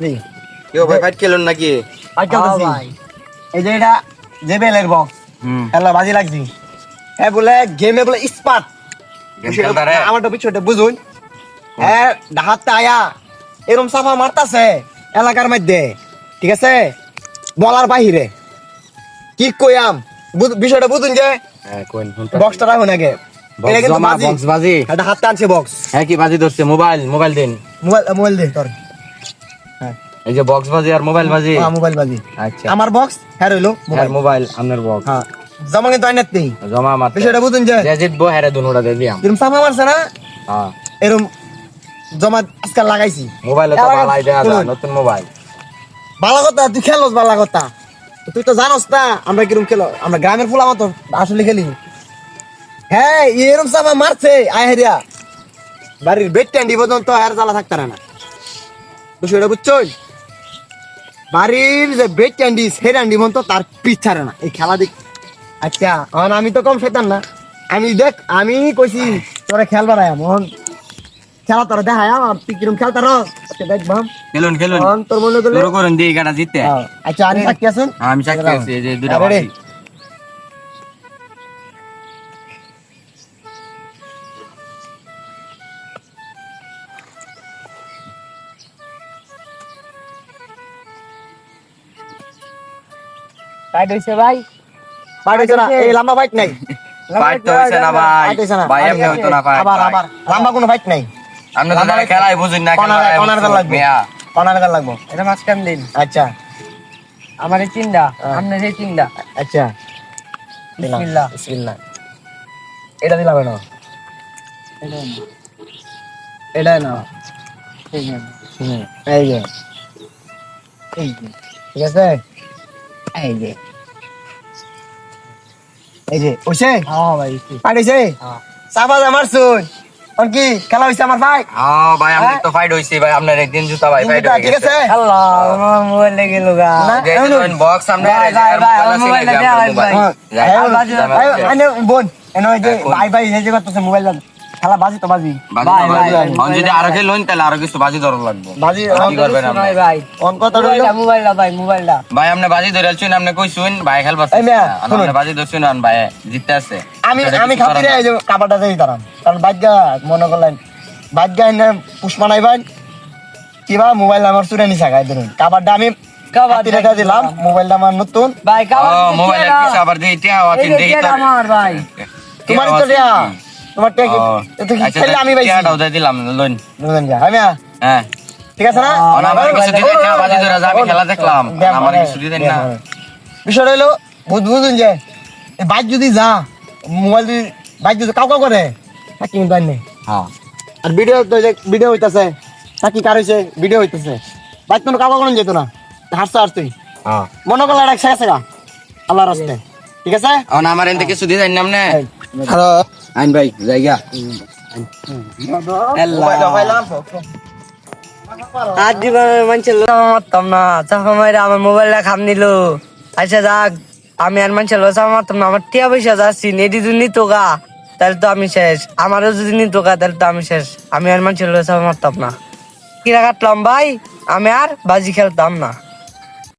জি। কেউ ভাই ফাইট খেলুন নাকি? আর খেলতেছি এই যে এটা জেবেলের বক্স খেলা বাজি লাগছি। হ্যাঁ বলে গেমে বলে স্পার্ট আমারটা পিছনে বুঝুন। হ্যাঁ ডাহাতে আয়া। এরম সাফা মারতাছে এলাকার মধ্যে। ঠিক আছে? বলার বাহিরে। কি কইয়াম? বুঝ- বিষয়টা বুঝুন যে হ্যাঁ বক্সটা রাখুন আগে। এটা কিন্তু বাজি। বক্স বাজি। এটা হাতে বক্স হ্যাঁ কি বাজি ধরছে? মোবাইল মোবাইল দিন। মোবাইল মোবাইল দে তোর। হ্যাঁ এই যে বক্স বাজি আর মোবাইল বাজি? হ্যাঁ, মোবাইল বাজি। আচ্ছা। আমার বক্স হ্যাঁ রইল হ্যাঁ মোবাইল মোবাইল আপনার বক্স হ্যাঁ। জমা কিন্তু আইনাত নেই। জমা মারতে বিষয়টা বুঝুন যে যে জিতবো হ্যাঁ দুনোটা দিয়ে দিয়াম এরম সাফা মারছে না? হ্যাঁ। এরম জমা আজকাল লাগাইছি। মোবাইল তো ভালাই দেয়া যায় নতুন মোবাইল বালা কথা তুই খেলোস বালা কথা তুই তো জানোস না আমরা কিরম খেলো আমরা গ্রামের ফুলা মতো আসলে খেলি। হ্যাঁ এরম সামা মারছে আহেরিয়া বাড়ির বেড ট্যান্ডি পর্যন্ত আর জ্বালা থাকতে না। বিষয়টা বুঝছ? বাড়ির যে পর্যন্ত তার পিছ ছাড়ে না। এই খেলা দেখ। আচ্ছা এখন আমি তো কম সেতাম না। আমি দেখ আমি কইছি তোরা খেলবার আয়া মোহন খেলা তোরা দেখায় আমার তুই কিরম খেলতার দেখবাম খেলুন খেলুন। তোর মনে করলে হ্যাঁ, আচ্ছা আমি সাক্ষী আছেন? আমি আছি যে দুটা টাইট হইছে ভাই। বাইট হইছে না এই লম্বা বাইট নাই। ফাইট তো হইছে না ভাই। না। ভাই এমনি হইতো না ফাইট আবার আবার। লম্বা কোনো বাইট নাই। আপনি তো খেলাই বুঝুন না কর্নার খেলা কর্নার লাগবে। মিয়া। কর্নার কার লাগবে। এটা মাঝখান দিন। আচ্ছা। আমার এই চিন্তা হ্যাঁ। আপনার এই চিন্তা আচ্ছা। বিসমিল্লাহ। বিসমিল্লাহ। এটা দিলাম না এটা না ঠিক আছে এই যে। এই যে। ঠিক আছে? এই যে। এই যে ওইছে হ্যাঁ ভাই হ্যাঁ। আর কি খেলা হইছে আমার ভাই হ্যাঁ ভাই আমি তো ফাইট হইছে ভাই আপনার একদিন জুতা ভাই ফাইট হয়ে ঠিক আছে? আল্লাহ আমার মোবাইল লেগে বক্স ভাই, ভাই, ভাই। হ্যাঁ, বোন এনে এই যে করতেছে মোবাইল। খেলা বাজি তো বাজি। ভাই, ভাই। ভাই, এখন যদি আরও খেলুন তাহলে আরও কিছু বাজি ধরা লাগবে। বাজি কি করবেন আপনি? ভাই ভাই। অন কত মোবাইলটা মোবাইলটা ভাই মোবাইলটা। ভাই আপনি বাজি ধরে আছেন আপনি কইছুন ভাই খেলবা। আপনি বাজি ধরছেন আর ভাই জিততে আছে। আমি আমি খাতিরে এই যে কাবাডটা দেই তারাম কারণ ভাগ্যা মনে করলেন ভাগ্যা এনে পুষ্পা নাইবেন কিবা মোবাইল আমার চুরে নিছা গাই ধরুন। কাবাডটা আমি কাবাডটা কাবাডটা রেখে দিলাম মোবাইলটা আমার নতুন। ভাই ও কাবার আবার দিয়ে টিয়া এই আছেন যে দেখি এটা তো আমার ভাই। তো দেয়া তোমার টেক ও, তো আচ্ছা, খেলে আমি পাইছি। টিয়াটাও দিয়ে দিলাম লইন। বুঝলেন যা আমি হ্যাঁ। ঠিক আছে না? আমার কিছু দিতে টিয়া বাজি ধরে যা আমি খেলা দেখলাম। আমার কিছু দিতেন না। হলো বুঝ বুঝুন যে বাইক যদি যা মোবাইল যদি বাইক যদি কাউ কাউ করে তা কিন্তু নেই। হ্যাঁ। আর ভিডিও তো যে ভিডিও হইতাছে চাকি কার হইছে ভিডিও হইতাছে। বাইক তো কাউ করেন যেত না হাসতে হাসতেই হ্যাঁ। মনে করলে শেখা আল্লাহর ঠিক আছে? এখন আমার এনতে কিছু দিতেন না। আপনি হ্যালো। আইন ভাই জায়গা। আর জীবনে মানুষের মারতাম না চাপা মাইরা আমার মোবাইলটা খাম নিল। আচ্ছা যাক আমি আর মানুষের চাপা মারতাম না আমার টিয়া পয়সা যাচ্ছি নেটি যদি নিত গা তাহলে তো আমি শেষ। আমারও যদি নিত গা তাহলে তো আমি শেষ। আমি আর মানুষের চাপা মারতাম না। কিরা কাটলাম ভাই? আমি আর বাজি খেলতাম না।